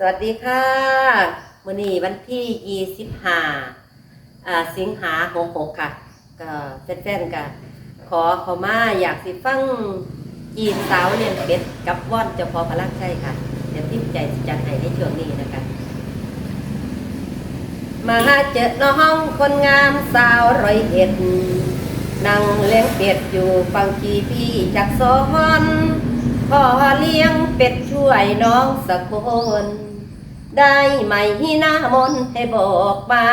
สวัสดีค่ะมื้อนี้วันที่25อ่าสิงหาคม66ค่ะก็แฟนๆก็ขอขามาอยากสิฟังจีนสาวเลี้ยงเป็ดกับว่อนเจ้าพอพลังใช่ค่ะเดี๋ยวที่ใจจัดให้ในช่วงนี้นะคะมาเจอน้องคนงามสาวร้อยเอ็ดนั่งเลี้ยงเป็ดอยู่ฟังกีพี่จากสอนพ่อเลี้ยงเป็ดช่วยน้องสักคน ได้ไหมหน้ามนให้บอกมา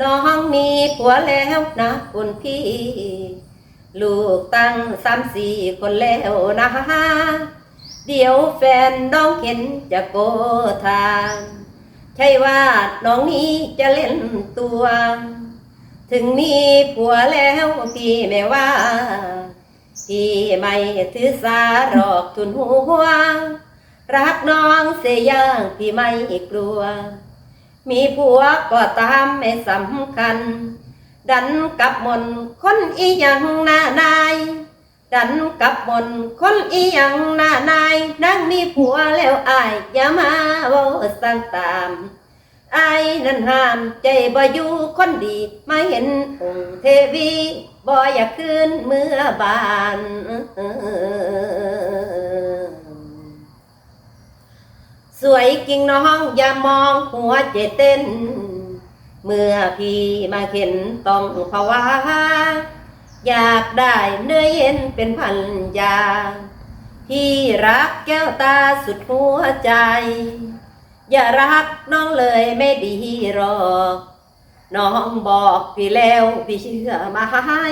น้องมีผัวแล้วนะคุณพี่ ลูกตั้งสามสี่คนแล้วนะเดี๋ยวแฟนน้องเห็นจะโกทางใช่ว่าน้องนี้จะเล่นตัว ถึงมีผัวแล้วพี่ไม่ว่า พี่ไม่ถือสาหรอกทุนหัว รักน้องเสียอย่างพี่ไม่กลัว มีผัวก็ตามไม่สำคัญ ดันกับมนคนอีหยังหน้านาย ดันกับมนคนอีหยังหน้านายนั่งมีผัวแล้วอายอย่ามาว่าสั่งตามอายนั้นห้ามใจบ่อยู่คนดีมาเห็นองค์เทวีบ่อยากคืนเมื่อบาน สวยกิ่งน้องอย่ามองหัวใจเต้น เมื่อพี่มาเห็นต้องภาวะอยากได้เนื้อเย็นเป็นพันยาพี่รักแก้วตาสุดหัวใจ อย่ารักน้องเลยไม่ดีหรอกน้องบอกพี่แล้วพี่เชื่อมาให้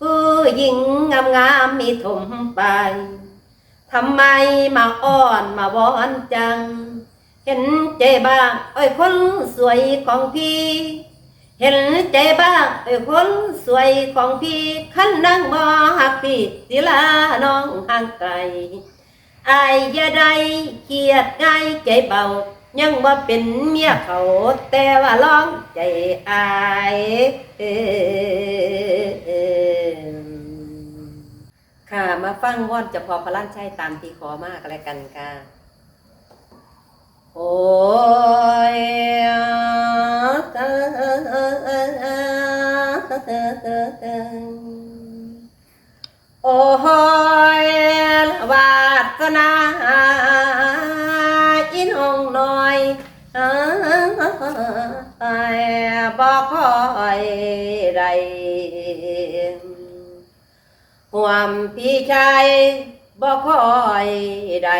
ผู้หญิงงามงามๆมีถมไป ทำไมมาอ้อนมาวอนจัง เห็นใจบ้างไอ้ยคนสวยของพี่ เห็นใจบ้างไอ้ยคนสวยของพี่ขันนั่งบอหักพี่สิลาน้องห่างไกลอายอย่าได้เครียดง่ายใจเบา ยังว่าเป็นเมียเขาแต่ว่าร้องใจอายเอ ค่ะ มาฟังว่อนจะพอพลันใช่ตามที่ขอมากแล้วกันค่ะ โอ้ยโอ้ยวาสนาอินองน้อยบอกคอยใด วมพี่ชายบอกคอยใด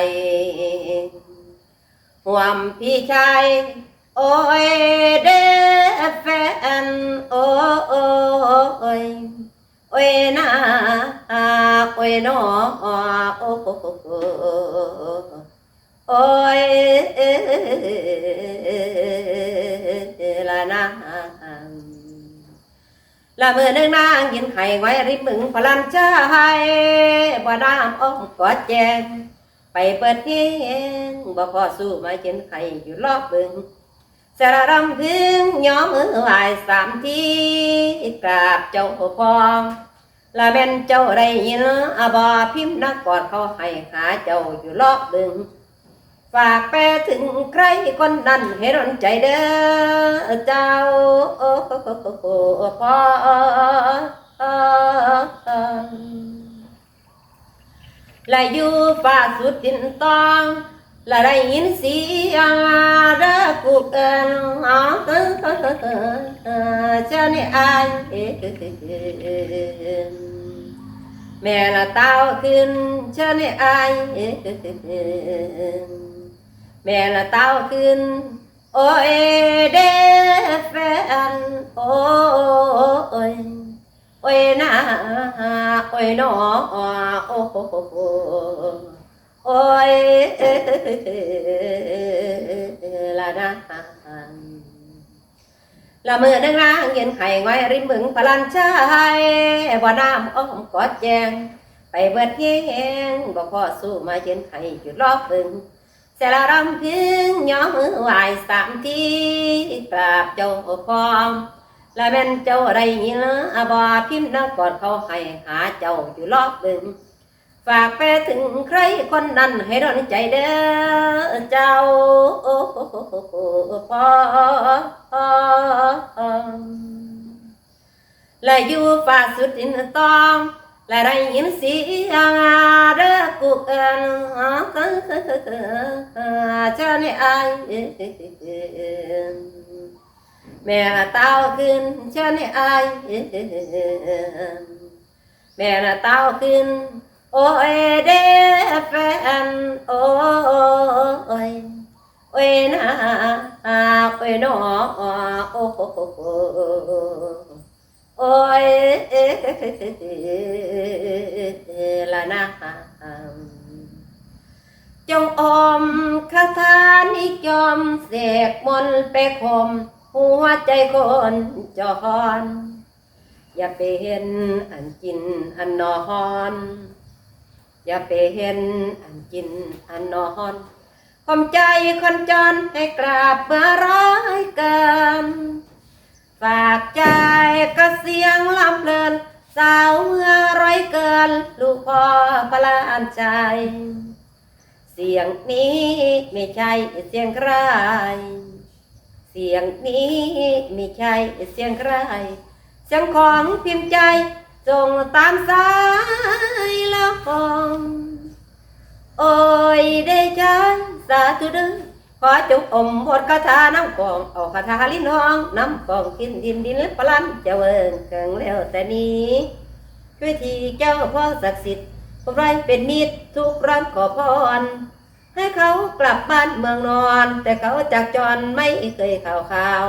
ห่วมพี่ชายโอ้ยเด้อแฟนโอ้โอ้โอ้ยโอ้ยนาโอ้ยนอโอ้โอ้โอ้ยละนา ละมือนึงนางยินไข่ไว้ริมมึงพลันชายบ่น้ำอ้อมกอดแจงไปเปิดเพลงบ่พอสู้มาเจนไข่อยู่รอบบึงสารรำพึงย้อมมือไหวสามทีกราบเจ้าพองละแม่นเจ้าได้ยินอาบอพิมพ์นักกอดเขาให้หาเจ้าอยู่รอบบึง ฝากแปถึงใครคนนั้นให้รนใจเด้อเจ้าพ่อและอยู่ฝ่าสุดดินตองและได้ยินเสียงรักกูเกินอ๋อเจ้านี่อายแม่ละเต้าขึ้นเจ้านี่อาย แม่ละเต้าขึ้น โอ้ยเด้แฟนโอ้ยโอ้ยนาโอ้ยนอโอ้โหโอ้ยละนะละเมื่อนังนางเย็นไข่ไว้ริมบึงพลันชายบ่น้ำอ้อมกอดแจงไปเบิดเยงบ่พอสู้มาเย็นไข่อยู่รอบบึง เสละรำพึงย้อมมือไหวสามทีกราบเจ้าพองและแม่นเจ้าได้ยินอาบอพิมพ์นักกอดเขาให้หาเจ้าอยู่รอบบึงฝากไปถึงใครคนนั้นให้ร้อนใจเด้อเจ้าโอ้พ่อและอยู่ฝ่าสุดดินตอง และได้ยินเสียงเด้อกูเอินเจ้านี่อายแม่เต้ โอ้ยเด้แฟนโอ้ยโอ้ยนะโอ้ยน้อโอ้โอ้ยละนะจงอมคาถานิยมเสกมนไปคม หัวใจคนจอนอย่าไปเห็นอันกินอันนอนอย่าไปเห็นอันกินอันนอนความใจคนจนให้กราบเมื่อร้อยเกินฝากใจก็ สาวเมื่อร้อยเกิน ลูกพ่อพลานใจ เสียงนี้ไม่ใช่เสียงใคร เสียงนี้ไม่ใช่เสียงใคร เสียงของพิมพ์ใจจงตามสายละฟองโอ้ยได้ใจสาธุเด้อ ขอจงอมบทคาถาน้ำกองเอาคาถาลิ้นห้องน้ำกองกินดินดินปลันจะเวิงเกิงแล้วแต่นี้ช่วยทีเจ้าพ่อศักดิ์สิทธิ์ไรเป็นมิตรทุกร้อนขอพรให้เขากลับบ้านเมืองนอน แต่เขาจากจรไม่เคยข่าวข่าว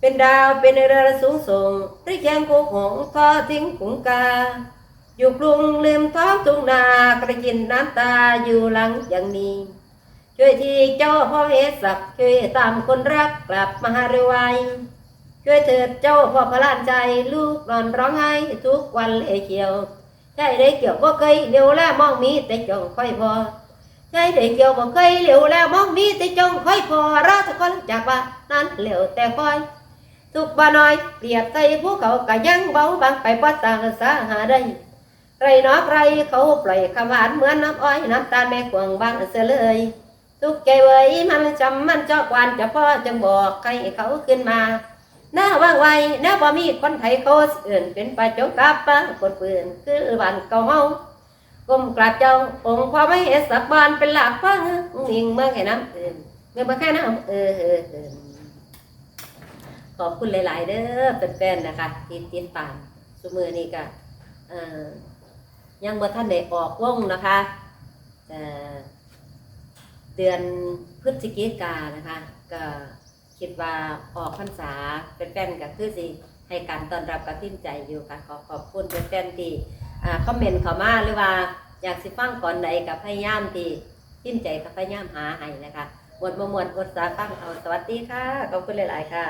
เป็นดาวเป็นเรือสูงส่งริแยงโคกหงทอทิ้งขุงกา อยู่กรุงลืมท้องทุ่งนากระกินน้ำตาอยู่หลังอย่างนี้ ช่วยทีเจ้าพ่อเอศักช่วยตามคนรักกลับมาหาเร็วไวช่วยเถิดเจ้าพ่อพระลานใจลูกนอนร้องไห้ทุกวันเลยเขียวใช่ได้เกี่ยวบ่เคยเร็วแล้วมองมีแต่จงค่อยพอใช่ได้เกี่ยวบ่เคยเร็วแล้วมองมีแต่จงค่อยพอราทุกคนจากว่านั้นเร็วแต่ค่อยทุกบ่น้อยเปรียบใส่ภูเขาก็ยังเบาบางไปบ่ต่างสาหาได้ไรนอกไรเขาปล่อยคำหวานเหมือนน้ำอ้อยน้ำตาลแม่กวางบางเสียเลย ทุกใจเว้ยมันจำมันจอกวานจะพ่อจึงบอกให้เขาขึ้นมาหน้าว่างไวหน้าบ่มีคนไทยเขาอื่นเป็นปลาจกกับปลาคนปืนคือบ้านเก่าเฮาก้มกราบเจ้าองค์พ่อไม่เห็นสักบานเป็นหลักฟังนิ่งเมื่อแค่น้ำเอื่นเมื่อแค่น้ำเออเออเออขอบคุณหลาย ๆ เด้อแฟนๆนะคะที่ติดตามสมือนี้ก็ยังบ่ท่านได้ออกวงนะคะแต่ เดือนพฤศจิกานะคะ ก็คิดว่าออกพรรษาเป็นแฟนกับคือสิให้การต้อนรับกระทิ้นใจอยู่ค่ะ ขอขอบคุณเป็นแฟนที่อ่าคอมเมนต์เข้ามาหรือว่าอยากสิฟังก่อนใดกับพยายามที่ทิ้นใจกับพยายามหาให้นะคะหมดบ่หมวดอดสาฟังเอาสวัสดีค่ะขอบคุณหลาย ๆ ค่ะ